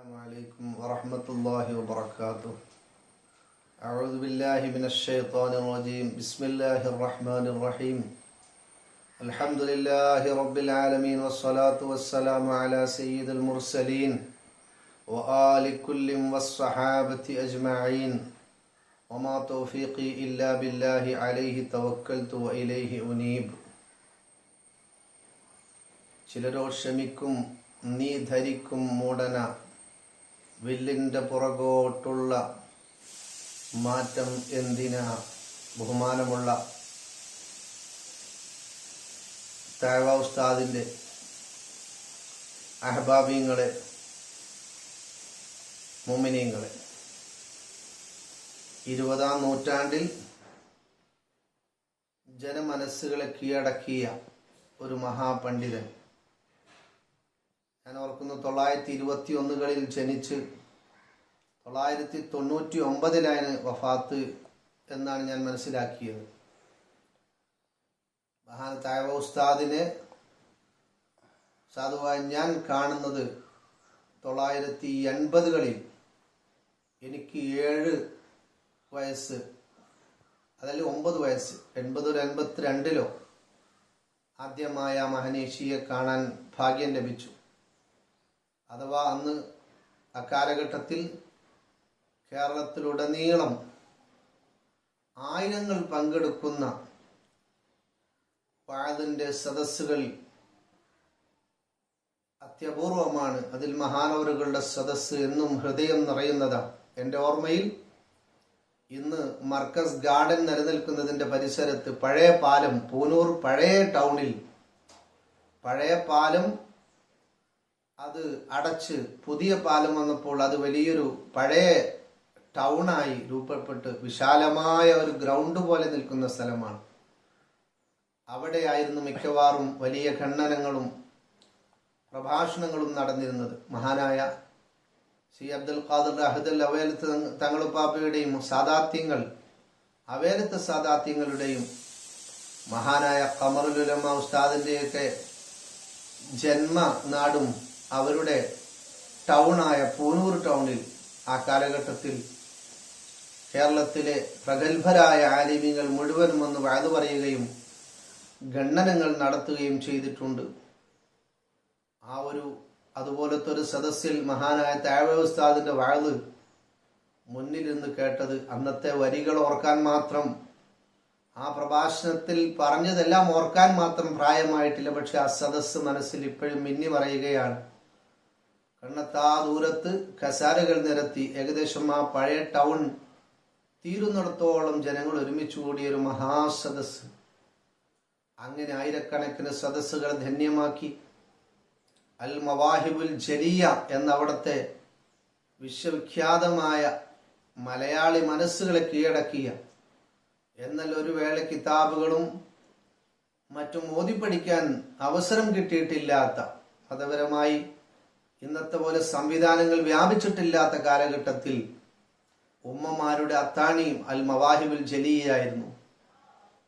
السلام عليكم ورحمة الله وبركاته أعوذ بالله من الشيطان الرجيم بسم الله الرحمن الرحيم الحمد لله رب العالمين والصلاة والسلام على سيد المرسلين وآل كل والصحابة أجمعين وما توفيقي إلا بالله عليه توكلت وإليه أنيب ചിലരോ ക്ഷമിക്കും നീ ധരിക്കും മൂടന വില്ലിന്റെ പുറകോട്ടുള്ള മാറ്റം എന്തിനാ ബഹുമാനമുള്ള തേവ ഉസ്താദിന്റെ അഹബാബിയങ്ങളെ മുമിനീങ്ങളെ ഇരുപതാം നൂറ്റാണ്ടിൽ ജനമനസ്സുകളെ കീഴടക്കിയ ഒരു മഹാപണ്ഡിതൻ ഞാൻ ഓർക്കുന്നു തൊള്ളായിരത്തി ഇരുപത്തി ഒന്നുകളിൽ ജനിച്ച് തൊള്ളായിരത്തി തൊണ്ണൂറ്റി ഒമ്പതിലാണ് വഫാത്ത് എന്നാണ് ഞാൻ മനസ്സിലാക്കിയത്. മഹാൻ തായവ ഉസ്താദിനെ സാധുവായി ഞാൻ കാണുന്നത് തൊള്ളായിരത്തി എൺപതുകളിൽ എനിക്ക് ഏഴ് വയസ്സ് അതല്ല ഒമ്പത് വയസ്സ് എൺപത് ഒരു എൺപത്തിരണ്ടിലോ ആദ്യമായ മഹനീഷിയെ കാണാൻ ഭാഗ്യം ലഭിച്ചു. അഥവാ അന്ന് അക്കാലഘട്ടത്തിൽ കേരളത്തിലുടനീളം ആയിരങ്ങൾ പങ്കെടുക്കുന്ന വാഴതിന്റെ സദസ്സുകൾ അത്യപൂർവമാണ്. അതിൽ മഹാനവരുകളുടെ സദസ്സ് എന്നും ഹൃദയം നിറയുന്നതാണ് എന്റെ ഓർമ്മയിൽ ഇന്ന് മർക്കസ് ഗാർഡൻ നിലനിൽക്കുന്നതിന്റെ പരിസരത്ത് പഴയ പാലം പൂനൂർ പഴയ ടൗണിൽ പഴയ പാലം അത് അടച്ച് പുതിയ പാലം വന്നപ്പോൾ അത് വലിയൊരു പഴയ ടൗണായി രൂപപ്പെട്ട് വിശാലമായ ഒരു ഗ്രൗണ്ട് പോലെ നിൽക്കുന്ന സ്ഥലമാണ്. അവിടെയായിരുന്നു മിക്കവാറും വലിയ ഖണ്ഡനങ്ങളും പ്രഭാഷണങ്ങളും നടന്നിരുന്നത്. മഹാനായ ശ്രീ അബ്ദുൽ ഖാദർ അഹദൽ അവേലത്ത് തങ്ങളുപ്പാപ്പയുടെയും സാദാത്യങ്ങൾ അവേലത്ത് സാദാത്യങ്ങളുടെയും മഹാനായ കമറുലുലമ ഉസ്താദിന്റെയൊക്കെ ജന്മ നാടും അവരുടെ ടൗണായ പൂനൂർ ടൗണിൽ ആ കാലഘട്ടത്തിൽ കേരളത്തിലെ പ്രഗത്ഭരായ ആലിമ്യങ്ങൾ മുഴുവനും വന്ന് വാതു പറയുകയും ഖണ്ഡനങ്ങൾ നടത്തുകയും ചെയ്തിട്ടുണ്ട്. ആ ഒരു അതുപോലത്തെ ഒരു സദസ്സിൽ മഹാനായ താഴ ഉസ്താദിന്റെ മുന്നിൽ മുന്നിലിരുന്ന് കേട്ടത് അന്നത്തെ വരികൾ ഓർക്കാൻ മാത്രം ആ പ്രഭാഷണത്തിൽ പറഞ്ഞതെല്ലാം ഓർക്കാൻ മാത്രം പ്രായമായിട്ടില്ല. പക്ഷെ ആ സദസ്സ് മനസ്സിൽ ഇപ്പോഴും മിന്നി പറയുകയാണ്. കണ്ണത്താ ദൂരത്ത് കസാരകൾ നിരത്തി ഏകദേശം ആ പഴയ ടൗൺ തീരുന്നിടത്തോളം ജനങ്ങൾ ഒരുമിച്ച് കൂടിയ ഒരു മഹാസദസ് അങ്ങനെ ആയിരക്കണക്കിന് സദസ്സുകൾ ധന്യമാക്കി. അൽ മവാഹിബുൽ ജലിയ എന്ന അവിടുത്തെ വിശ്വവിഖ്യാതമായ മലയാളി മനസ്സുകളെ കീഴടക്കിയ. എന്നാൽ ഒരു വേള കിതാബുകളും മറ്റും പഠിക്കാൻ അവസരം കിട്ടിയിട്ടില്ലാത്ത മതപരമായി ഇന്നത്തെ പോലെ സംവിധാനങ്ങൾ വ്യാപിച്ചിട്ടില്ലാത്ത കാലഘട്ടത്തിൽ ഉമ്മമാരുടെ അത്താണിയും അൽ മവാഹിബുൽ ജലിയായിരുന്നു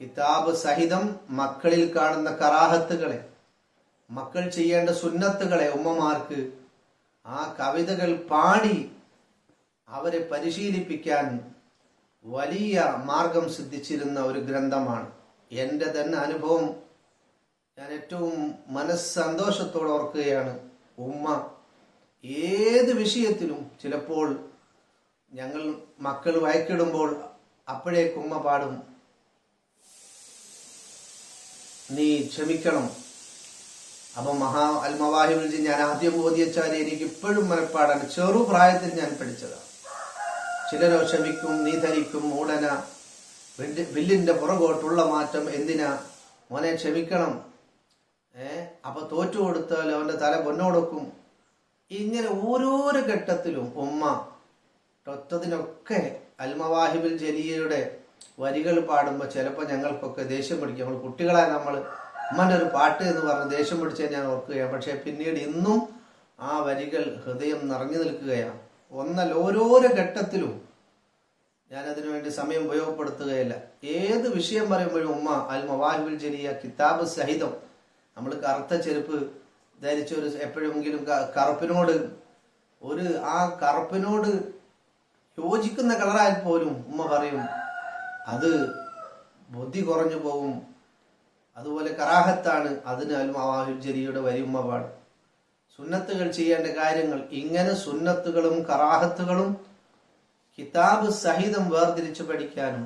കിതാബ് സഹിതം മക്കളിൽ കാണുന്ന കറാഹത്തുകളെ മക്കൾ ചെയ്യേണ്ട സുന്നത്തുകളെ ഉമ്മമാർക്ക് ആ കവിതകൾ പാടി അവരെ പരിശീലിപ്പിക്കാൻ വലിയ മാർഗം സിദ്ധിച്ചിരുന്ന ഒരു ഗ്രന്ഥമാണ്. എന്റെ തന്നെ അനുഭവം ഞാൻ ഏറ്റവും മനസ്സന്തോഷത്തോടെ ഓർക്കുകയാണ്. ഉമ്മ ഏത് വിഷയത്തിലും ചിലപ്പോൾ ഞങ്ങൾ മക്കൾ വയക്കിടുമ്പോൾ അപ്പോഴേ കുമ്മ പാടും. നീ ക്ഷമിക്കണം. അപ്പൊ മഹാ അൽമവാഹിബിൽ ഞാൻ ആദ്യം ബോധിച്ചാൽ എനിക്ക് ഇപ്പോഴും മനപ്പാടാണ് ചെറു പ്രായത്തിൽ ഞാൻ പഠിച്ചതാണ് ചിലരോ ക്ഷമിക്കും നീ ധരിക്കും മൂടന വില്ലിന്റെ പുറകോട്ടുള്ള മാറ്റം എന്തിനാ? മോനെ ക്ഷമിക്കണം. ഏ? അപ്പൊ തോറ്റു കൊടുത്താൽ അവന്റെ തല പൊന്നോടൊക്കും. ഇങ്ങനെ ഓരോരോ ഘട്ടത്തിലും ഉമ്മ ഒറ്റതിനൊക്കെ അൽമവാഹിബിൽ ജലിയയുടെ വരികൾ പാടുമ്പോൾ ചിലപ്പോൾ ഞങ്ങൾക്കൊക്കെ ദേഷ്യം പിടിക്കും. നമ്മൾ കുട്ടികളായ നമ്മൾ ഉമ്മന്റെ ഒരു പാട്ട് എന്ന് പറഞ്ഞ് ദേഷ്യം പിടിച്ചാൽ ഞാൻ ഓർക്കുകയാണ്. പക്ഷേ പിന്നീട് ഇന്നും ആ വരികൾ ഹൃദയം നിറഞ്ഞു നിൽക്കുകയാണ്. ഒന്നല്ല ഓരോരോ ഘട്ടത്തിലും ഞാനതിനു വേണ്ടി സമയം ഉപയോഗപ്പെടുത്തുകയില്ല. ഏത് വിഷയം പറയുമ്പോഴും ഉമ്മ അൽ മവാഹിബിൽ ജലിയ കിതാബ് സഹിതം നമ്മൾ കറുത്ത ചെരുപ്പ് ധരിച്ച ഒരു എപ്പോഴെങ്കിലും കറുപ്പിനോട് ഒരു ആ കറുപ്പിനോട് യോജിക്കുന്ന കളറായാൽ പോലും ഉമ്മ പറയും അത് ബുദ്ധി കുറഞ്ഞു പോകും അതുപോലെ കറാഹത്താണ് അതിനാലും അൽ മവാഹിജരിയുടെ വരി ഉമ്മ പാടും. സുന്നത്തുകൾ ചെയ്യേണ്ട കാര്യങ്ങൾ ഇങ്ങനെ സുന്നത്തുകളും കറാഹത്തുകളും കിതാബ് സഹിതം വേർതിരിച്ച് പഠിക്കാനും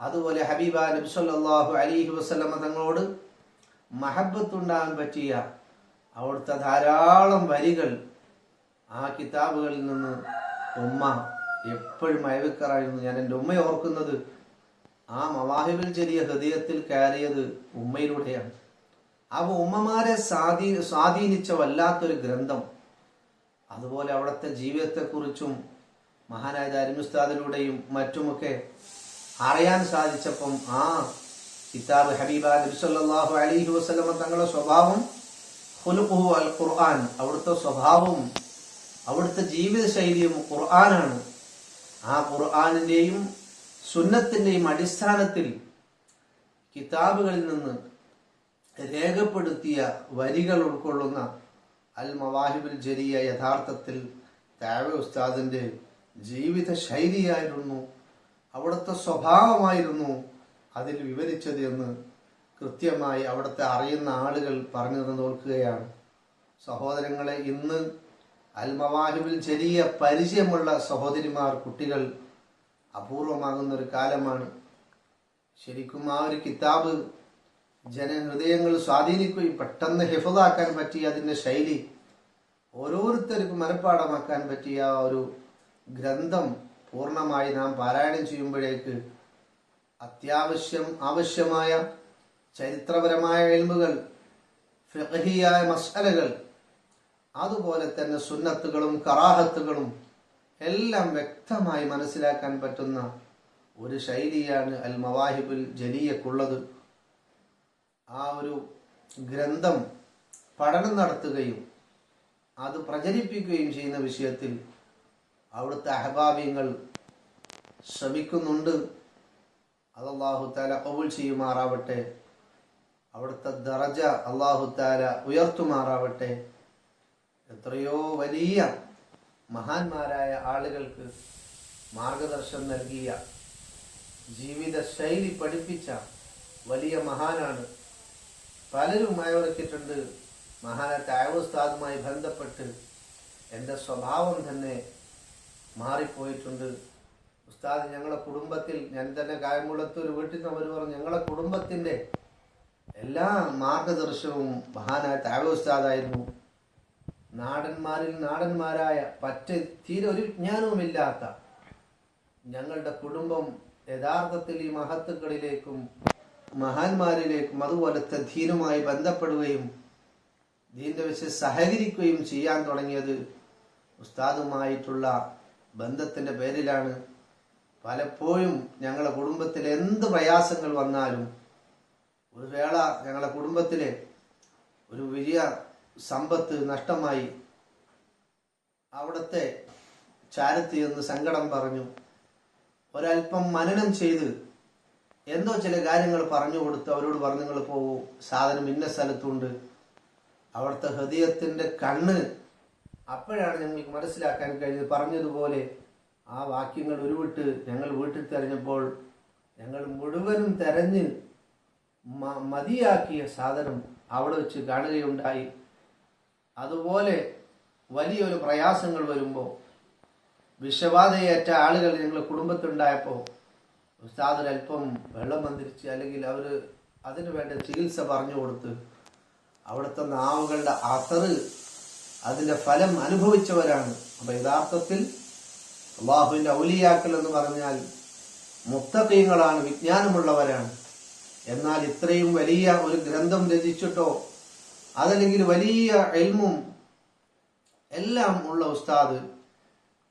അതുപോലെ ഹബീബ നബി അലിഹി വസല്ലമ തങ്ങളോട് മഹബത്തുണ്ടാകാൻ പറ്റിയ അവിടുത്തെ ധാരാളം വരികൾ ആ കിതാബുകളിൽ നിന്ന് ഉമ്മ എപ്പോഴും അയവിക്കറായിരുന്നു. ഞാൻ എന്റെ ഉമ്മയെ ഓർക്കുന്നത് ആ മവാഹിബിൽ ചെറിയ ഹൃദയത്തിൽ കയറിയത് ഉമ്മയിലൂടെയാണ്. അവ ഉമ്മമാരെ സ്വാധീ സ്വാധീനിച്ച വല്ലാത്തൊരു ഗ്രന്ഥം. അതുപോലെ അവിടുത്തെ ജീവിതത്തെക്കുറിച്ചും മഹാനായ അരിമുസ്താദിലൂടെയും മറ്റുമൊക്കെ അറിയാൻ സാധിച്ചപ്പം ആ കിതാബ് ഹബീബ നബി സല്ലല്ലാഹു അലൈഹി വസല്ലമ തങ്ങളുടെ സ്വഭാവം ഖുലുഖുഹു അൽ ഖുർആൻ അവിടുത്തെ സ്വഭാവവും അവിടുത്തെ ജീവിത ശൈലിയും ഖുർആനാണ്. ആ ഖുർആനിന്റെയും സുന്നത്തിന്റെയും അടിസ്ഥാനത്തിൽ കിതാബുകളിൽ നിന്ന് രേഖപ്പെടുത്തിയ വരികൾ ഉൾക്കൊള്ളുന്ന അൽ മവാഹിബുൽ ജരിയ യഥാർത്ഥത്തിൽ താവ ഉസ്താദിന്റെ ജീവിത ശൈലിയായിരുന്നു അവിടുത്തെ സ്വഭാവമായിരുന്നു അതിൽ വിവരിച്ചത് എന്ന് കൃത്യമായി അവിടുത്തെ അറിയുന്ന ആളുകൾ പറഞ്ഞു തന്നു നോക്കുകയാണ് സഹോദരങ്ങളെ ഇന്ന് അൽമവാഹിബിൽ ചെറിയ പരിചയമുള്ള സഹോദരിമാർ കുട്ടികൾ അപൂർവമാകുന്ന ഒരു കാലമാണ്. ശരിക്കും ആ ഒരു കിതാബ് ജനഹൃദയങ്ങൾ സ്വാധീനിക്കുകയും പെട്ടെന്ന് ഹിഫതാക്കാൻ പറ്റിയ അതിന്റെ ശൈലി ഓരോരുത്തർക്കും മനഃപ്പാടമാക്കാൻ പറ്റിയ ആ ഒരു ഗ്രന്ഥം പൂർണമായി നാം പാരായണം ചെയ്യുമ്പോഴേക്ക് അത്യാവശ്യം ആവശ്യമായ ചരിത്രപരമായ എൽമുകൾ ഫിഖഹിയായ മസലകൾ അതുപോലെ തന്നെ സുന്നത്തുകളും കറാഹത്തുകളും എല്ലാം വ്യക്തമായി മനസ്സിലാക്കാൻ പറ്റുന്ന ഒരു ശൈലിയാണ് അൽ മവാഹിബുൽ ജലീയക്കുള്ളത്. ആ ഒരു ഗ്രന്ഥം പഠനം നടത്തുകയും അത് പ്രചരിപ്പിക്കുകയും ചെയ്യുന്ന വിഷയത്തിൽ അവിടുത്തെ അഹബാബ്യങ്ങൾ ശ്രമിക്കുന്നുണ്ട്. അത് താല കബൂൽ ചെയ്യുമാറാവട്ടെ. അവിടുത്തെ ദറജ അള്ളാഹു താല ഉയർത്തുമാറാവട്ടെ. എത്രയോ വലിയ മഹാന്മാരായ ആളുകൾക്ക് മാർഗദർശനം നൽകിയ ജീവിത ശൈലി പഠിപ്പിച്ച വലിയ മഹാനാണ്. പലരും അയവിറക്കിയിട്ടുണ്ട് മഹാനായ ഉസ്താദുമായി ബന്ധപ്പെട്ട് എന്റെ സ്വഭാവം തന്നെ മാറിപ്പോയിട്ടുണ്ട്. ഉസ്താദ് ഞങ്ങളുടെ കുടുംബത്തിൽ ഞാൻ തന്നെ കായംകുളത്ത് ഒരു വീട്ടിൽ നിന്ന് അവർ പറഞ്ഞു ഞങ്ങളുടെ കുടുംബത്തിന്റെ എല്ലാ മാർഗദർശനവും മഹാനായ താഴോസ്താദായിരുന്നു നാടന്മാരിൽ നാടന്മാരായ പറ്റ തീരെ ഒരു ജ്ഞാനവുമില്ലാത്ത ഞങ്ങളുടെ കുടുംബം യഥാർത്ഥത്തിൽ ഈ മഹത്തുക്കളിലേക്കും മഹാന്മാരിലേക്കും അതുപോലെ ധീനുമായി ബന്ധപ്പെടുകയും ദീന്റെ വെച്ച് സഹകരിക്കുകയും ചെയ്യാൻ തുടങ്ങിയത് ഉസ്താദുമായിട്ടുള്ള ബന്ധത്തിന്റെ പേരിലാണ്. പലപ്പോഴും ഞങ്ങളുടെ കുടുംബത്തിൽ എന്ത് പ്രയാസങ്ങൾ വന്നാലും ഒരു വേള ഞങ്ങളുടെ കുടുംബത്തിലെ ഒരു വലിയ സമ്പത്ത് നഷ്ടമായി അവിടുത്തെ ചാരത്തി എന്ന് സങ്കടം പറഞ്ഞു. ഒരല്പം മനനം ചെയ്ത് എന്തോ ചില കാര്യങ്ങൾ പറഞ്ഞു കൊടുത്ത് അവരോട് പറഞ്ഞു നിങ്ങൾ പോകൂ സാധനം ഇന്ന സ്ഥലത്തുണ്ട്. അവിടുത്തെ ഹൃദയത്തിന്റെ കണ്ണ് അപ്പോഴാണ് ഞങ്ങൾക്ക് മനസ്സിലാക്കാൻ കഴിഞ്ഞത്. പറഞ്ഞതുപോലെ ആ വാക്യങ്ങൾ ഉരുവിട്ട് ഞങ്ങൾ വീട്ടിൽ തെരഞ്ഞപ്പോൾ ഞങ്ങൾ മുഴുവനും തെരഞ്ഞ് മതിയാക്കിയ സാധനം അവിടെ വെച്ച് കാണുകയുണ്ടായി. അതുപോലെ വലിയൊരു പ്രയാസങ്ങൾ വരുമ്പോൾ വിഷബാധയേറ്റ ആളുകൾ ഞങ്ങളുടെ കുടുംബത്തിലുണ്ടായപ്പോൾ ഉസ്താദിന് അല്പം വെള്ളം മന്ത്രിച്ച് അല്ലെങ്കിൽ അവർ അതിനു വേണ്ട ചികിത്സ പറഞ്ഞു കൊടുത്ത് അവിടുത്തെ നാവുകളുടെ അസറ് അതിന്റെ ഫലം അനുഭവിച്ചവരാണ്. അപ്പൊ യഥാർത്ഥത്തിൽ അള്ളാഹുവിന്റെ ഔലിയാക്കൽ എന്ന് പറഞ്ഞാൽ മുത്തക്കീങ്ങളാണ് വിജ്ഞാനമുള്ളവരാണ്. എന്നാൽ ഇത്രയും വലിയ ഒരു ഗ്രന്ഥം രചിച്ചിട്ടോ അതല്ലെങ്കിൽ വലിയ എൽമും എല്ലാം ഉള്ള ഉസ്താദ്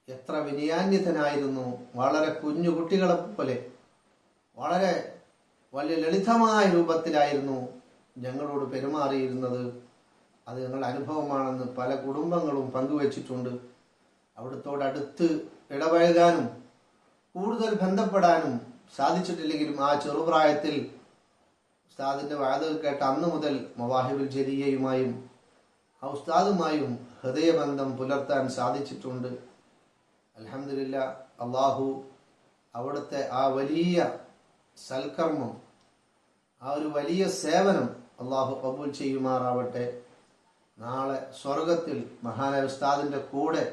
എത്ര വിനയാന്യതനായിരുന്നു വളരെ കുഞ്ഞു കുട്ടികളെ പോലെ വളരെ വലിയ ലളിതമായ രൂപത്തിലായിരുന്നു ഞങ്ങളോട് പെരുമാറിയിരുന്നത്. അത് ഞങ്ങളുടെ അനുഭവമാണെന്ന് പല കുടുംബങ്ങളും പങ്കുവച്ചിട്ടുണ്ട്. അവിടുത്തോടടുത്ത് ഇടപഴകാനും കൂടുതൽ ബന്ധപ്പെടാനും സാധിച്ചിട്ടില്ലെങ്കിലും ആ ചെറുപ്രായത്തിൽ ഉസ്താദിന്റെ വാദം കേട്ട അന്ന് മുതൽ മവാഹിബുൽ ജരിയയുമായും ആ ഉസ്താദുമായും ഹൃദയബന്ധം പുലർത്താൻ സാധിച്ചിട്ടുണ്ട്. അലഹമില്ല അള്ളാഹു അവിടുത്തെ ആ വലിയ സൽക്കർമ്മം ആ ഒരു വലിയ സേവനം അള്ളാഹു കബൂൽ ചെയ്യുമാറാവട്ടെ. നാളെ സ്വർഗത്തിൽ മഹാനായ ഉസ്താദിന്റെ കൂടെ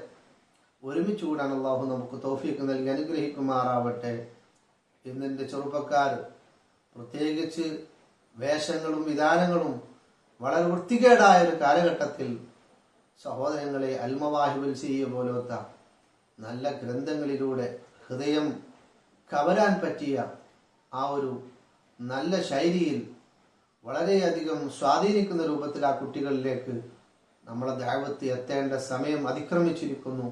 ഒരുമിച്ച് കൂടാൻ അള്ളാഹു നമുക്ക് തോഫീക്ക് നൽകി അനുഗ്രഹിക്കുമാറാവട്ടെ. ഇന്നെന്റെ ചെറുപ്പക്കാർ പ്രത്യേകിച്ച് വേഷങ്ങളും വിധാനങ്ങളും വളരെ വൃത്തികേടായ ഒരു കാലഘട്ടത്തിൽ സഹോദരങ്ങളെ അൽമവാഹിബിൽ ചെയ്യ പോലത്തെ നല്ല ഗ്രന്ഥങ്ങളിലൂടെ ഹൃദയം കവരാൻ പറ്റിയ ആ ഒരു നല്ല ശൈലിയിൽ വളരെയധികം സ്വാധീനിക്കുന്ന രൂപത്തിൽ ആ കുട്ടികളിലേക്ക് നമ്മളെ ദൈവത്ത് എത്തേണ്ട സമയം അതിക്രമിച്ചിരിക്കുന്നു.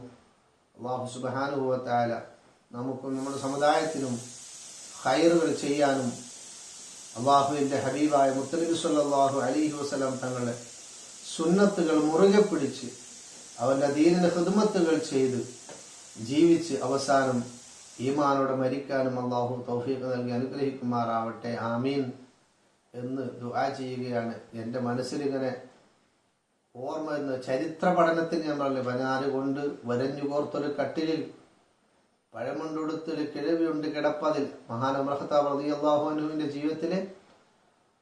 അള്ളാഹു സുബാനുഭവത്തായ നമുക്കും നമ്മുടെ സമുദായത്തിനും ഹയറുകൾ ചെയ്യാനും അള്ളാഹുവിന്റെ ഹബീബായ മുത്തലിബ് സല്ലാഹു അലിഹി വസ്ലാം തങ്ങളെ സുന്നത്തുകൾ മുറുകെ പിടിച്ച് അവന്റെ ദീനിന് ഹിദ്മത്തുകൾ ചെയ്ത് ജീവിച്ച് അവസാനം ഈമാനോടെ മരിക്കാനും അള്ളാഹു തൗഫീഖ് നൽകി അനുഗ്രഹിക്കുമാറാവട്ടെ. ആമീൻ എന്ന് ദുആ ചെയ്യുകയാണ്. എന്റെ മനസ്സിലിങ്ങനെ ഓർമ്മ എന്ന് ചരിത്ര പഠനത്തിന് ഞാൻ പറഞ്ഞു പതിനാറ് കൊണ്ട് വരഞ്ഞു കോർത്തൊരു കട്ടിലിൽ പഴമുണ്ടൊടുത്തൊരു കിഴവിയുണ്ട് കിടപ്പതിൽ. മഹാനമ്രഹത്താബ് അള്ളാഹുനുവിന്റെ ജീവിതത്തിലെ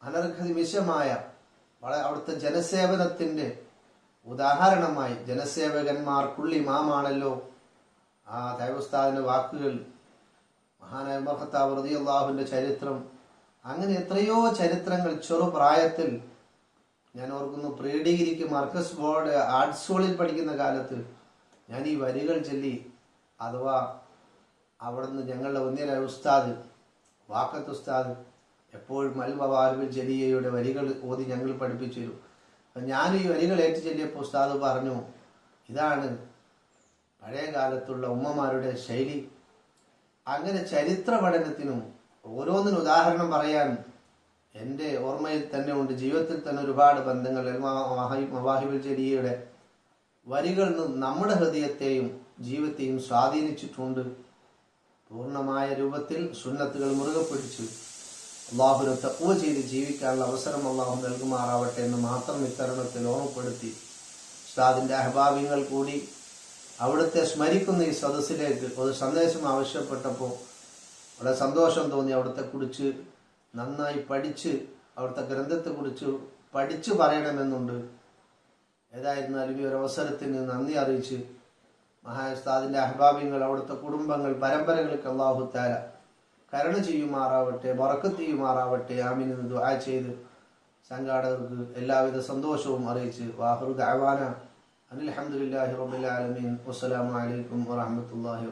അനർഘനിമിഷമായ അവിടുത്തെ ജനസേവനത്തിന്റെ ഉദാഹരണമായി ജനസേവകന്മാർ ജനസേവകന്മാർക്കുള്ളി മാമാണല്ലോ ആ ദൈവസ്ഥാവിന്റെ വാക്കുകൾ. മഹാനായ മഹത്താബ് റളിയല്ലാഹുവിന്റെ ചരിത്രം. അങ്ങനെ എത്രയോ ചരിത്രങ്ങൾ ചെറുപ്രായത്തിൽ ഞാൻ ഓർക്കുന്നു പ്രീ ഡിഗ്രിക്ക് മർക്കസ് ബോർഡ് ആർട്സ് സ്കൂളിൽ പഠിക്കുന്ന കാലത്ത് ഞാൻ ഈ വരികൾ ചൊല്ലി അഥവാ അവിടുന്ന് ഞങ്ങളുടെ ഒന്നിലെ ഉസ്താദ് വാക്കത്ത് ഉസ്താദ് എപ്പോഴും അൽമവാഹിബിൽ ജലിയയുടെ വരികൾ ഓതി ഞങ്ങൾ പഠിപ്പിച്ചു തരും. അപ്പം ഞാൻ ഈ വരികൾ ഏറ്റു ചെല്ലിയപ്പോൾ ഉസ്താദ് പറഞ്ഞു ഇതാണ് പഴയ കാലത്തുള്ള ഉമ്മമാരുടെ ശൈലി. അങ്ങനെ ചരിത്ര പഠനത്തിനും ഓരോന്നിനും ഉദാഹരണം പറയാൻ എന്റെ ഓർമ്മയിൽ തന്നെ ഉണ്ട്. ജീവിതത്തിൽ തന്നെ ഒരുപാട് ബന്ധങ്ങൾ മവാഹിബുൽ വരികളിൽ നിന്നും നമ്മുടെ ഹൃദയത്തെയും ജീവിതത്തെയും സ്വാധീനിച്ചിട്ടുണ്ട്. പൂർണമായ രൂപത്തിൽ സുന്നത്തുകൾ മുറുകെ പിടിച്ചു. അള്ളാഹുനെ തക്കുവ ചെയ്ത് ജീവിക്കാനുള്ള അവസരം അള്ളാഹു നൽകുമാറാവട്ടെ എന്ന് മാത്രം ഇത്തരണത്തിൽ ഓർമ്മപ്പെടുത്തി. ഉസ്താദിന്റെ അഹബാബിങ്ങൾ കൂടി അവിടുത്തെ സ്മരിക്കുന്ന ഈ സദസ്സിലേക്ക് ഒരു സന്ദേശം ആവശ്യപ്പെട്ടപ്പോൾ വളരെ സന്തോഷം തോന്നി അവിടുത്തെ കുറിച്ച് നന്നായി പഠിച്ച് അവിടുത്തെ ഗ്രന്ഥത്തെ കുറിച്ച് പഠിച്ചു പറയണമെന്നുണ്ട്. ഏതായിരുന്നാലും ഈ ഒരു അവസരത്തിന് നന്ദി അറിയിച്ച് മഹാസ്ഥാദിന്റെ അഹബാബിങ്ങൾ അവിടുത്തെ കുടുംബങ്ങൾ പരമ്പരകൾക്ക് അള്ളാഹു താര കരുണ ചെയ്യുമാറാവട്ടെ വറക്കത്ത് ചെയ്യുമാറാവട്ടെ. ആമിൻ എന്ന് ദുആ ചെയ്ത് സംഘാടകർക്ക് എല്ലാവിധ സന്തോഷവും അറിയിച്ച് വാഹുർ ദഅവാന അനിൽ റബ്ബിൽ ആലമീൻ. വസ്സലാമു അലൈക്കും വറഹ്മത്തുള്ളാഹി